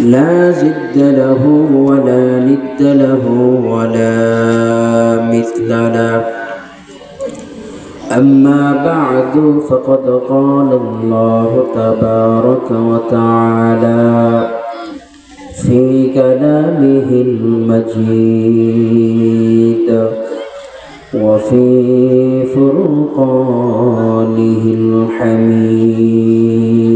لا زد له ولا ند له ولا مثل له. أما بعد فقد قال الله تبارك وتعالى في كلامه المجيد وفي فرقانه الحميد.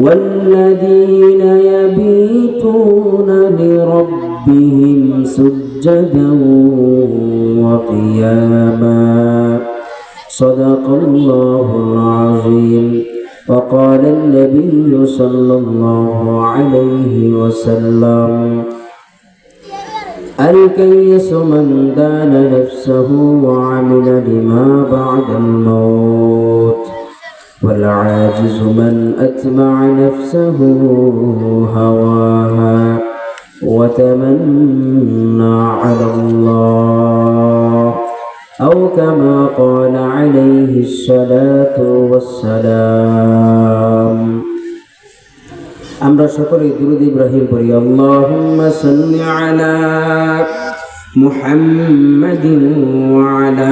والذين يبيتون لربهم سجدا وقياما. صدق الله العظيم. وقال النبي صلى الله عليه وسلم الكيس من دان نفسه وعمل لما بعد الموت. والعاجز من أتبع نفسه هواها وتمنى على الله أو كما قال عليه الصلاة والسلام আমরা সকলে দুরুদ ইব্রাহিম পড়ি আল্লাহুম্মা সাল্লি আলা মুহাম্মাদিন ওয়া আলা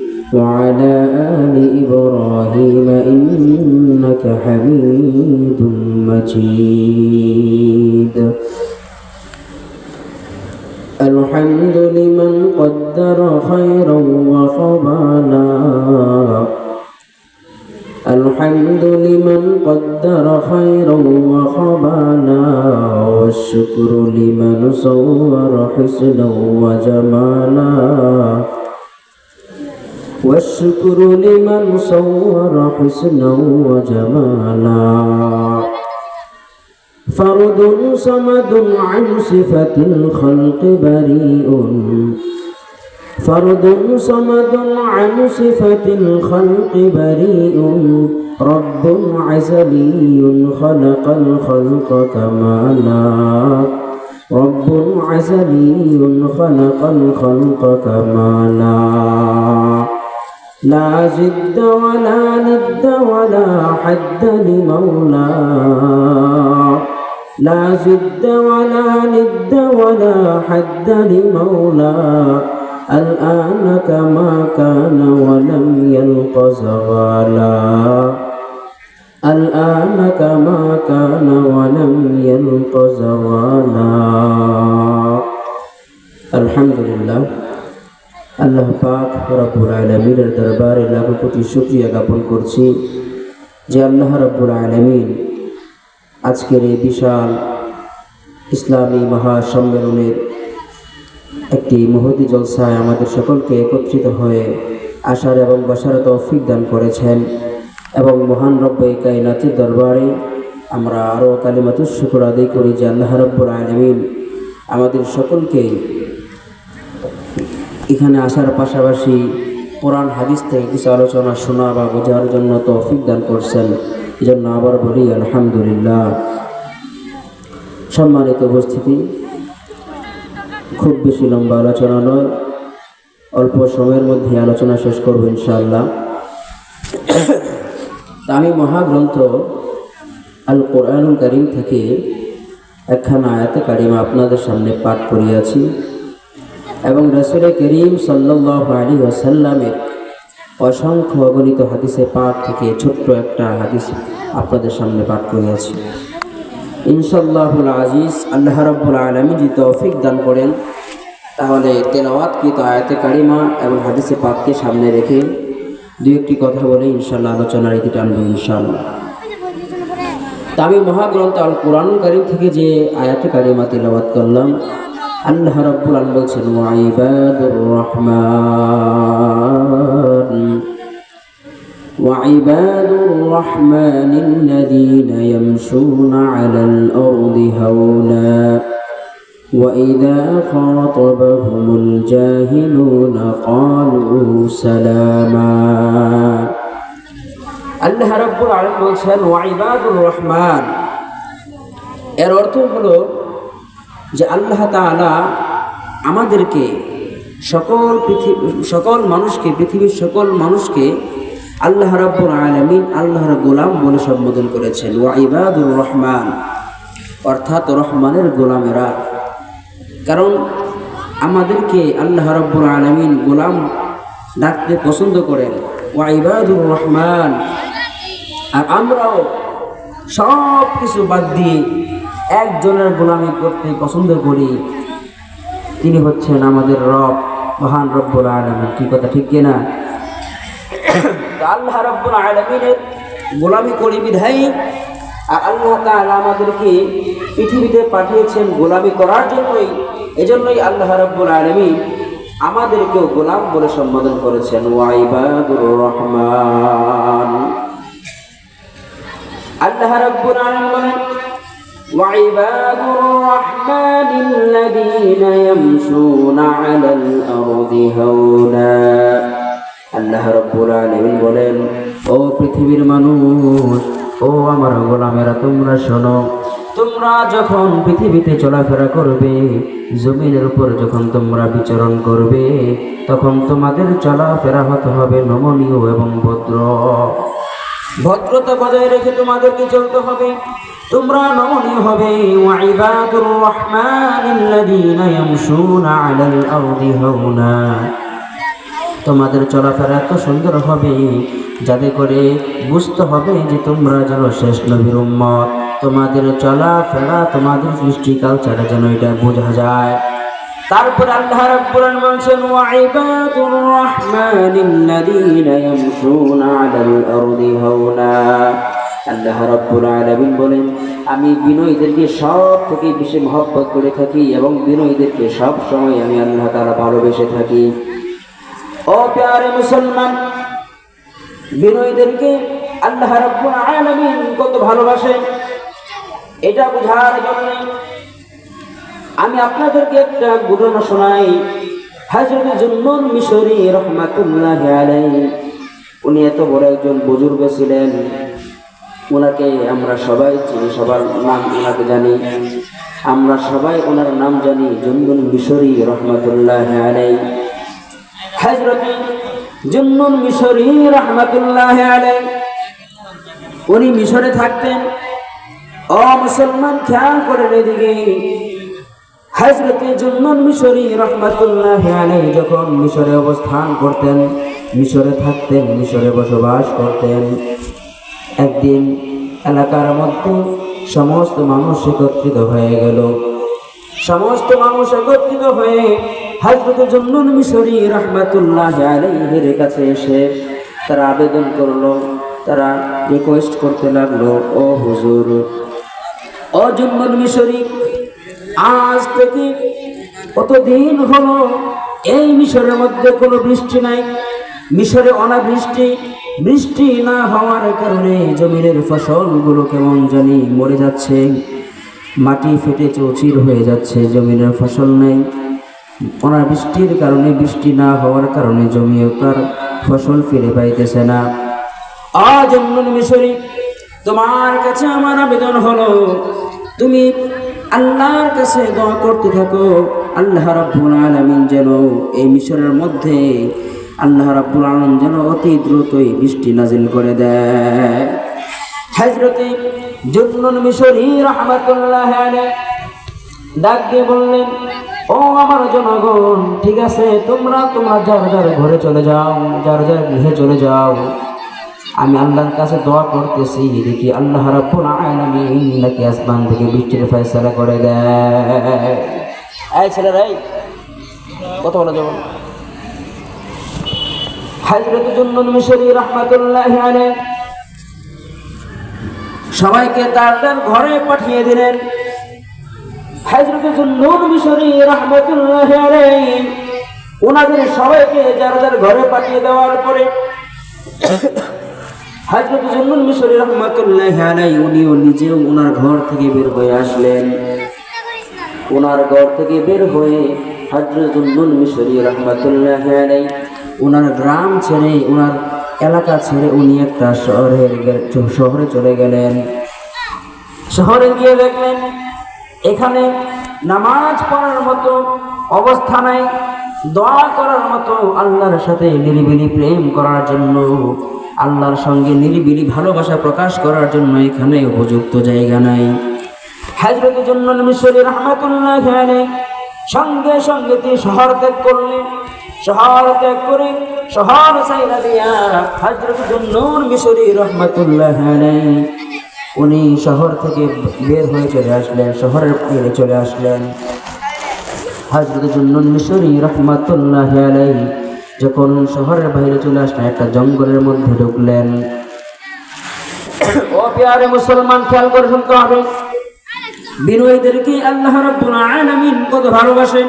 وعلى آل إبراهيم إنك حميد مجيد. الحمد لمن قدر خيرا وخبانا الحمد لمن قدر خيرا وخبانا والشكر لمن صور حسنا وجمالا. والشكر لمن صور حسنا وجمالا. فرد صمد عن صفة الخلق بريء. فرد صمد عن صفة الخلق بريء. رب عزلي خلق الخلق كمالا. رب عزلي خلق الخلق كمالا. لا جد ولا ند ولا حد لمولاه لا جد ولا ند ولا حد لمولاه الآن كما كان ولم يلق زوالا. الآن كما كان ولم يلق زوالا. الحمد لله. আল্লাহ পাক রব্বুল আলমিনের দরবারে লাখো কোটি শুক্রিয়া জ্ঞাপন করছি যে আল্লাহ রব্বুল আলমিন আজকের এই বিশাল ইসলামী মহাসম্মেলনের একটি মহতি জলসায় আমাদের সকলকে একত্রিত হয়ে আসার এবং বসার তৌফিক দান করেছেন এবং মহান রব্বাই কাইনাতের দরবারে আমরা আরও কালিমাতুর শুকুর আদায় করি যে আল্লাহ রব্বুল আলমিন আমাদের সকলকে এখানে আসার পাশাপাশি কোরআন, হাদিস থেকে কিছু আলোচনা শোনা বা বোঝার জন্য তৌফিক দান করছেন। এই জন্য আবার বলি, আলহামদুলিল্লাহ। সম্মানিত উপস্থিতি, খুব বেশি লম্বা আলোচনা নয়। অল্প সময়ের মধ্যে আলোচনা শেষ করব ইনশাআল্লাহ। আমি মহাগ্রন্থ আল কোরআনুল করিম থেকে একখানা আয়াতে কারিমা আপনাদের সামনে পাঠ করিয়াছি। এবং রসুল করিম সাল্লাহ আলী ওসাল্লামের অসংখ্য অগণিত হাদিসে পাঠ থেকে ছোট্ট একটা হাদিস আপনাদের সামনে পাঠ করিয়াছি। ইনশাল্লাহুল আজিজ, আল্লাহ রব্বুল আলমী যদি তৌফিক দান করেন, তাহলে তেলাওয়াত তেলাওয়াতকৃত আয়াতে কারিমা এবং হাদিসে পাককে সামনে রেখে দু একটি কথা বলে ইনশাল্লাহ আলোচনার ইতি টানবো ইনশাল্লাহ তা আমি মহাগ্রন্থ আল কোরআন কারিম থেকে যে আয়াতে কারিমা তেলাওয়াত করলাম আল্লাহ রব্বুল আলম বলছেন ওয়াইবাদুর রহমান وعباد الرحمن الذين يمشون على الأرض هونا وإذا خاطبهم الجاهلون قالوا سلاما আল্লাহ রাব্বুল আলামিন বলছেন ওয়াইবাদুর রহমান এর অর্থ হলো যে আল্লাহ তাআলা আমাদেরকে সকল পৃথিবী, সকল মানুষকে, পৃথিবীর সকল মানুষকে আল্লাহ রাব্বুল আলামিন আল্লাহর গোলাম বলে সম্বোধন করেছেন। ওয়াইবাদুর রহমান। অর্থাৎ রহমানের গোলামেরা। কারণ আমাদেরকে আল্লাহ রাব্বুল আলামিন গোলাম ডাকতে পছন্দ করেন। ওয়াইবাদুর রহমান। আর আমরাও সব কিছু বাদ দিয়ে একজনের গোলামি করতে পছন্দ করি, তিনি হচ্ছেন আমাদের রব, মহান রব্বুল আলমিন। কি কথা, ঠিক কিনা আল্লাহ রব্বুল আলমিনের গোলামি করি বিধায়ী আর আল্লাহ তাআলা আমাদেরকে পৃথিবীতে পাঠিয়েছেন গোলামি করার জন্যই। এজন্যই আল্লাহ রব্বুল আলমিন আমাদেরকেও গোলাম বলে সম্বোধন করেছেন। ওয়াইবাদুর রহমান। আল্লাহ রাব্বুল আলামিন وعباد الرحمن الذين يمشون على الأرض هونا আল্লাহ রব্বুল আলামিন বলেন ও পৃথিবীর মানুষ ও আমার গোলামেরা তোমরা শোনো তোমরা যখন পৃথিবীতে চলাফেরা করবে জমিনের উপর যখন তোমরা বিচরণ করবে তখন তোমাদের চলাফেরা হতে হবে নমনীয় এবং ভদ্র ভদ্রতা বজায় রেখে তোমাদেরকে চলতে হবে। তোমরা নমনীয় হবে। ওয়াইবাদুর রহমানিল্লাযীনা ইয়ামশুনা আলাল আরদি হাওনা তোমাদের চলাফেরা এত সুন্দর হবে, যাতে করে বুঝতে হবে যে তোমরা যেন শেষ নবীর উম্মত। তোমাদের চলাফেরা, তোমাদের সৃষ্টি কালচারে যেন এটা বোঝা যায়। তারপর আল্লাহ রাব্বুল আলামিন বলছেন ওয়াইবাদুর রহমানিল্লাযীনা ইয়ামশুনা আলাল আরদি হাওনা আল্লাহ রাব্বুল আলামিন বলেন, আমি বিনয়ীদেরকে সব থেকে বেশি মহব্বত করে থাকি এবং বিনয়ীদেরকে সব সময় আমি আল্লাহ তাআলা ভালোবেসে থাকি। ও প্যারে মুসলমান, বিনয়ীদেরকে আল্লাহ রাব্বুল আলামিন কত ভালোবাসে এটা বোঝার জন্য আমি আপনাদেরকে একটা ঘটনা শোনাই। হাজরত জুন্নুন মিশরি রহমাতুল্লাহ আলাই উনি এত বড় একজন বুজুর্গ ছিলেন। ওনাকে আমরা সবাই চিনি, সবার নাম ওনাকে জানি। আমরা সবাই ওনার নাম জানি জুন্নুন মিশরি রহমাতুল্লাহ আলাই হজরত জুন্নুন মিশরি রহমাতুল্লাহ আলাই উনি মিশরে থাকতেন। ও মুসলমান, খেয়াল করে এদিকে। হজরতে জুন্নুন মিশরি রহমাতুল্লাহ আলাই যখন মিশরে অবস্থান করতেন, মিশরে থাকতেন, মিশরে বসবাস করতেন, একদিন এলাকার মধ্যে সমস্ত মানুষ একত্রিত হয়ে গেল। সমস্ত মানুষ একত্রিত হয়ে হজরত জন্নুন মিশরি রহমাতুল্লাহ আলাইহির কাছে এসে তারা আবেদন করল, তারা রিকোয়েস্ট করতে লাগল, ও হুজুর, ও জন্নুন মিশরি আজ থেকে কতদিন হলো এই মিশরের মধ্যে কোনো বৃষ্টি নাই? মিশরে অনাবৃষ্টি, বৃষ্টি না হওয়ার কারণে জমিনের ফসলগুলো কেমন জানি মরে যাচ্ছে। মাটি ফেটে চৌচির হয়ে যাচ্ছে, জমিনের ফসল নেই। অনাবৃষ্টির কারণে, বৃষ্টি না হওয়ার কারণে জমিও তার ফসল ফিরে পাইতেছে না। আজ মিশরি তোমার কাছে আমার আবেদন হলো, তুমি আল্লাহর কাছে দোয়া করতে থাকো। আল্লাহ রাব্বুল আলামিন যেন এই মিশরের মধ্যে আল্লাহ রাব্বুল আলামিন যেন অতি দ্রুতই বৃষ্টি নাজিল করে দেয়। হযরতে জুন্নুন মিশরি রাহমাতুল্লাহ ডাক দিয়ে বললেন, ও আমার জনগণ, ঠিক আছে, তোমরা তোমরা যার যার ঘরে চলে যাও, যার যার গৃহে চলে যাও। আমি আল্লাহর কাছে দোয়া করতেছি, দেখি আল্লাহ রাব্বুল আলামিন নাকি আসমান থেকে বৃষ্টির ফয়সালা করে দেয়। এই ছেলেরাই কথা বলা যাবে না। হযরত জুন্নুন মিশরি সবাইকে তার তার ঘরে পাঠিয়ে দিলেন। হযরত জুন্নুন মিশরি রাহমাতুল্লাহি আলাইহি। ওনাদের সবাইকে যার যার ঘরে পাঠিয়ে দেওয়ার পরে হযরত জুন্নুন মিশরি রাহমাতুল্লাহি আলাইহি, উনিও নিজেও ওনার ঘর থেকে বের হয়ে আসলেন। ওনার ঘর থেকে বের হয়ে হজরত জুন্নুন মিশরি রহমতুল্লাহ আলাই ওনার গ্রাম ছেড়ে ওনার এলাকা ছেড়ে উনি একটা শহরে শহরে চলে গেলেন। শহরে গিয়ে দেখলেন, এখানে নামাজ পড়ার মতো অবস্থা নাই, দোয়া করার মতো আল্লাহর সাথে নিরিবিলি প্রেম করার জন্য। আল্লাহর সঙ্গে নিরিবিলি ভালোবাসা প্রকাশ করার জন্য এখানে উপযুক্ত জায়গা নাই। হাজরত জন্নুল মিশরি সঙ্গে সঙ্গে তিনি শহর ত্যাগ করলেন। শহর ত্যাগ করে শহর সাইরা দিয়া মিশরি উনি শহর থেকে বের হয়ে চলে আসলেন, শহরের বাইরে চলে আসলেন। হজরত জন্নুল মিশরি রহমাতুল্লাহ আলাইহি যখন শহরের বাইরে চলে আসলেন একটা জঙ্গলের মধ্যে ঢুকলেন। ও পেয়ারে মুসলমান খেয়াল করে শুনতে হবে। বিনয়ীদেরকে আল্লাহ রাব্বুল আলামিন কত ভালোবাসেন।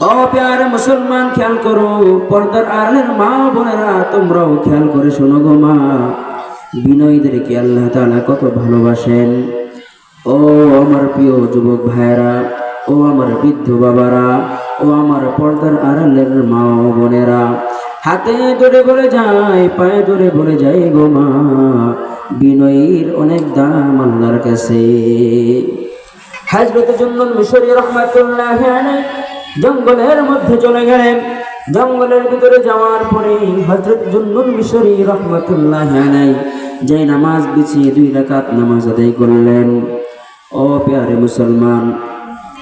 ও পেয়ারে মুসলমান খেয়াল করো পর্দার আড়ালের মা বোনেরা তোমরাও খেয়াল করে শোনো গো মা। বিনয়ীদেরকে আল্লাহ তাআলা কত ভালোবাসেন। ও আমার প্রিয় যুবক ভাইয়েরা ও আমার বৃদ্ধ বাবারা, ও আমার পর্দার আড়ালের মা বোনেরা, হাতে ধরে বলে যায়, পায়ে ধরে বলে যায় গো মা। বিনয়ীর অনেক দাম আল্লাহর কাছে। হাজরত জন্নুল মিশরি রহমাতুল্লাহ জঙ্গলের মধ্যে চলে গেলেন। জঙ্গলের ভিতরে যাওয়ার পরে হজরত জন্নুল মিশরি রহমাতুল্লাহ আলাইহি যে নামাজ বিছিয়ে দুই রাকাত নামাজ আদায় করলেন। ও পেয়ারে মুসলমান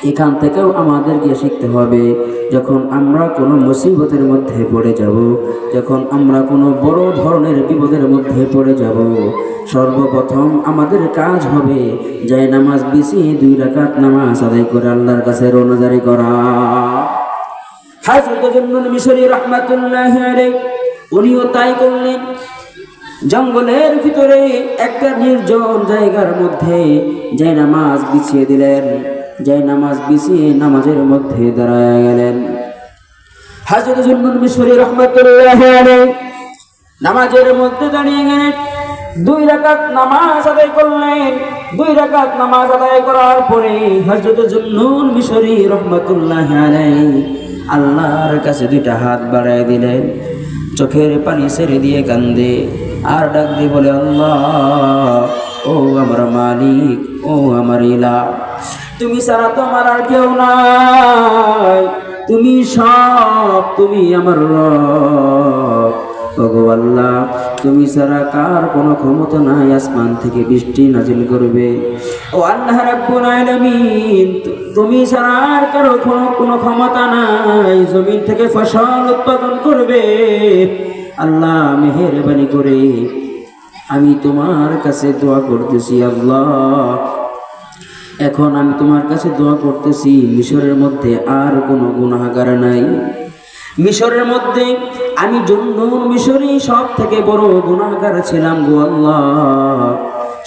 এখান থেকেও আমাদেরকে শিখতে হবে, যখন আমরা কোনো মুসিবতের মধ্যে পড়ে যাব, যখন আমরা কোনো বড় ধরনের বিপদের মধ্যে পড়ে যাব, সর্বপ্রথম আমাদের কাজ হবে যে নামাজ বেশি দুই রাকাত নামাজ আদায় করে আল্লাহর কাছে রোনাজারি করা। উনিও তাই করলেন। জঙ্গলের ভিতরে একটা নির্জন জায়গার মধ্যে যে নামাজ বিছিয়ে দিলেন। যে নামাজ বিছিয়ে নামাজের মধ্যে দাঁড়ায় গেলেন। হাজরত জুন্নুল মিশরি রহমাতুল্লাহ নামাজের মধ্যে দাঁড়িয়ে গেলেন। দুই রাকাত নামাজ আদায় করলেন। দুই রাকাত নামাজ আদায় করার পরে হযরত জুন্নুল মিশরি রহমাতুল্লাহ আল্লাহর কাছে দুইটা হাত বাড়ায় দিলেন। চোখের পানি ছেড়ে দিয়ে কান্দে আর ডাক দিয়ে বলে, আল্লাহ, ও আমার মালিক, ও আমার ইলা। তুমি ছাড়া তো আমার আর কেউ নাই। তুমি সব, তুমি আমার রব। ওগো আল্লাহ, তুমি ছাড়া কার কোনো ক্ষমতা নাই, আসমান থেকে বৃষ্টি নাজিল করবে। ও আল্লাহ তুমি ছাড়া আর কারও কোনো কোনো ক্ষমতা নাই। জমিন থেকে ফসল উৎপাদন করবে। আল্লাহ মেহেরবানি করে আমি তোমার কাছে দোয়া করতেছি, আল্লাহ। এখন আমি তোমার কাছে দোয়া করতেছি, মিশরের মধ্যে আর কোনো গুনাহগার নাই। মিশরের মধ্যে আমি জন্য মিশরই সব থেকে বড় গুনাহগার ছিলাম গো আল্লাহ।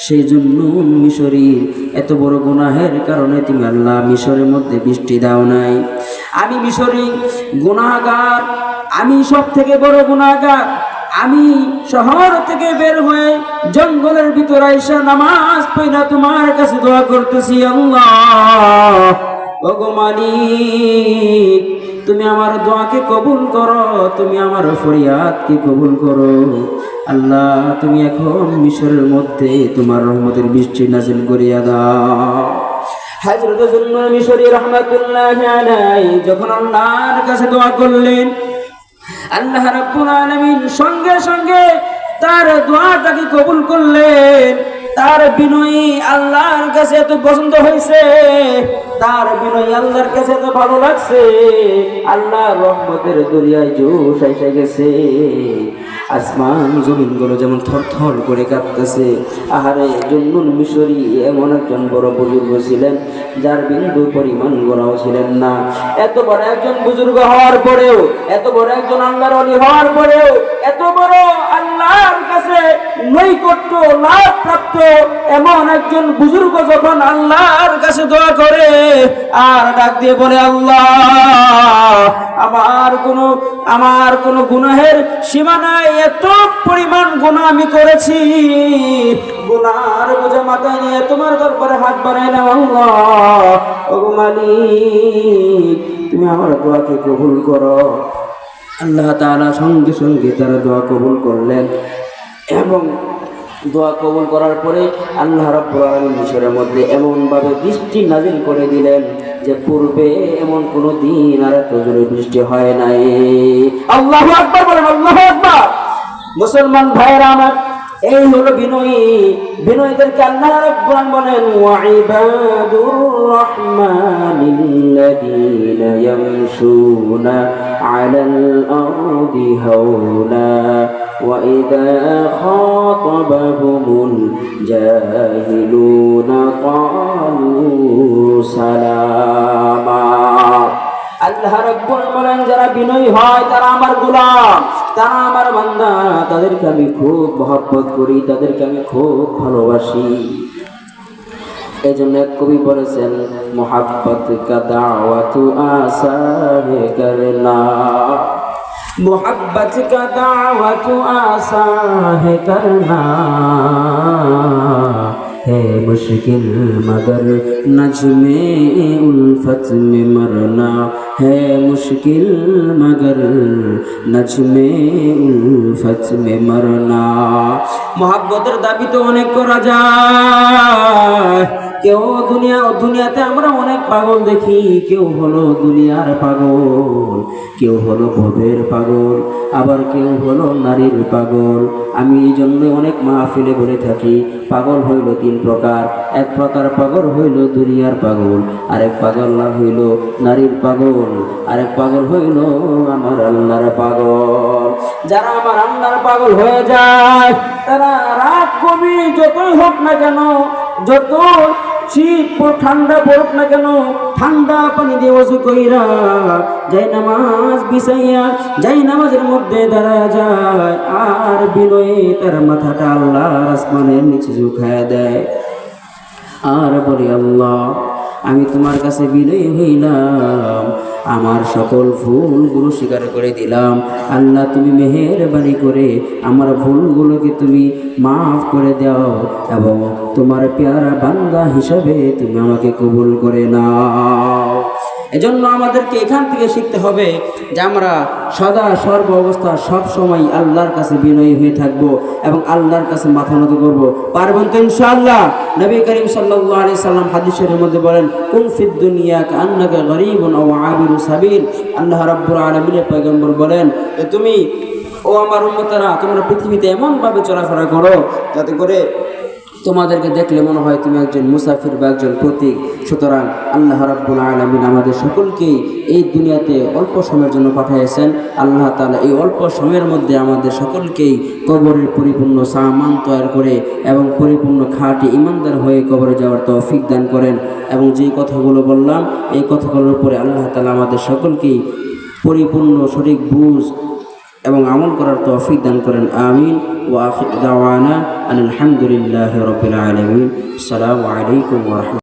সেই জন্য মিশরি এত বড় গুনাহের কারণে তুমি আল্লাহ মিশরের মধ্যে বৃষ্টি দাও নাই। আমি মিশরি গুণাগার আমি সব থেকে বড় গুনাহগার। আমি শহর থেকে বের হয়ে জঙ্গলের ভিতরে এসে নামাজ পড়া তোমার কাছে দোয়া করতেছি, আল্লাহ। ওগো মালিক, তুমি আমার দোয়াকে কবুল করো, তুমি আমার ফরিয়াদকে কবুল করো। আল্লাহ, তুমি এখন মিশরের মধ্যে তোমার রহমতের বৃষ্টি নাজিল করিয়া দাও। হাজরত জুন্নুল মিশরি রহমাতুল্লাহ যখন আল্লাহর কাছে দোয়া করলেন আল্লাহ রাব্বুল আলামিন সঙ্গে সঙ্গে তার দোয়াটাকে কবুল করলেন। তার বিনয়ী আল্লাহর কাছে এত পছন্দ হয়েছে। তার বিনয়ী আল্লাহর কাছে এত ভালো লাগছে। আল্লাহ রহমতের দরিয়ায় জোশ এসে গেছে। আসমান জমিনগুলো যেমন থরথর করে কাঁপতেছে। আহারে জন্নুল মিশরি এমন একজন বড় বুজুর্গ ছিলেন, যার বিন্দু পরিমাণ গোড়াও ছিলেন না। এত বড় একজন বুজুর্গ হওয়ার পরেও, এত বড় একজন অলি হওয়ার পরেও, এত বড় নৈকট্য লাভ প্রাপ্ত এমন একজন বুজুর্গ যখন আল্লাহর কাছে দোয়া করে, আর ডাক দিয়ে বলে, আল্লাহ, আমার কোনো আমার কোনো গুনাহের সীমা নাই, এত পরিমাণ গুনাহ আমি করেছি। গুনার বোঝা মাথায় নিয়ে তোমার দরবারে হাত বাড়াইলাম আল্লাহ। ওগো তুমি আমার দোয়াকে কবুল করো। আল্লাহ তাআলা সঙ্গে সঙ্গে তারা দোয়া কবুল করলেন। এবং দোয়া কবুল করার পরে আল্লাহ রাব্বুল মিশরের মধ্যে এমনভাবে বৃষ্টি নাজিল করে দিলেন যে পূর্বে এমন কোনো দিন আর এত জোরে বৃষ্টি হয় নাই। আল্লাহু আকবার বলেন, আল্লাহু আকবার। মুসলমান ভাইরা আমার, এই হলো বিনয়ী। বিনয়ীদেরকে আল্লাহ রাব্বুল বলেন, ওয়া ইবাদুর রাহমানিল্লাযীনা ইয়ামশুনা আলাল আরদি হাওলা وإذا خاطبهم الجاهلون قالوا سلاما আল্লাহ রাব্বুল বলেন যারা বিনয়ী হয় তারা আমার গোলাম তারা আমার বান্দা তাদেরকে আমি খুব মহব্বত করি তাদেরকে আমি খুব ভালোবাসি এই জন্য এক কবি বলেছেন মোহাব্বত কা দাওয়াত আসারে করনা মোহাব্বত কা দাওয়াত আসারে করনা ہے مشکل مگر نجم الفت میں مرنا ہے مشکل مگر نجم الفت میں مرنا محبت دابی تو অনেক করা যায় কেউ দুনিয়া, দুনিয়াতে আমরা অনেক পাগল দেখি। কেউ হলো দুনিয়ার পাগল, কেউ হলো ভবের পাগল, আবার কেউ হলো নারীর পাগল। আমি এই জন্য অনেক মাহফিলে বলে থাকি, পাগল হইল তিন প্রকার। এক প্রকার পাগল হইল দুনিয়ার পাগল, আরেক পাগল না হইল নারীর পাগল, আরেক পাগল হইল আমার আল্লাহর পাগল। যারা আমার আল্লাহর পাগল হয়ে যায়, তারা রাত কবি যতই হোক না কেন যত শীত ঠান্ডা পড়ুক না কেন, ঠান্ডা পানি দিয়ে ওযু কইরা যাই নামাজ বিছাইয়া, যাই নামাজের মধ্যে দাঁড়া যায়, আর বিনয়ে তার মাথাটা আল্লাহ আসমানের নিচে ঝুঁকায় দেয়। আর বলি আল্লাহ আমি তোমার কাছে বিলয় হইলাম। আমার সকল ভুলগুলো স্বীকার করে দিলাম। আল্লাহ, তুমি মেহেরবানি করে আমার ভুলগুলোকে তুমি মাফ করে দাও এবং তোমার পেয়ারা বান্দা হিসাবে তুমি আমাকে কবুল করে নাও। এজন্য আমাদেরকে এখান থেকে শিখতে হবে যে আমরা সদা সর্ব অবস্থা সব সময় আল্লাহর কাছে বিনয়ী হয়ে থাকব এবং আল্লাহর কাছে মাথা নত করব। পারবেন তো ইনশাআল্লাহ? নবী করিম সাল্লাল্লাহু আলাইহি সাল্লাম হাদিসের মধ্যে বলেন কুন ফিদ দুনিয়া গরীবুন আও আবিরু সাবিল। আল্লাহ আলামিনের পয়গম্বর বলেন তুমি, ও আমার উম্মতেরা, তোমরা পৃথিবীতে এমনভাবে চলাফেরা করো যাতে করে তোমাদেরকে দেখলে মনে হয় তুমি একজন মুসাফির বা একজন প্রতীক। সুতরাং আল্লাহ রাব্বুল আলমিন আমাদের সকলকেই এই দুনিয়াতে অল্প সময়ের জন্য পাঠিয়েছেন আল্লাহ তালা এই অল্প সময়ের মধ্যে আমাদের সকলকেই কবরের পরিপূর্ণ সামান তৈরি করে এবং পরিপূর্ণ খাঁটি ইমানদার হয়ে কবরে যাওয়ার তৌফিক দান করেন। এবং যে কথাগুলো বললাম, এই কথাগুলোর উপরে আল্লাহ তালা আমাদের সকলকেই পরিপূর্ণ সঠিক বুঝ এবং আমল করার তৌফিক দান করেন। আমিন। ও আখির দাওয়ানা আলহামদুলিল্লাহ রবিল আলমিন। আসসালামু আলাইকুম ওরহমতুল্লাহ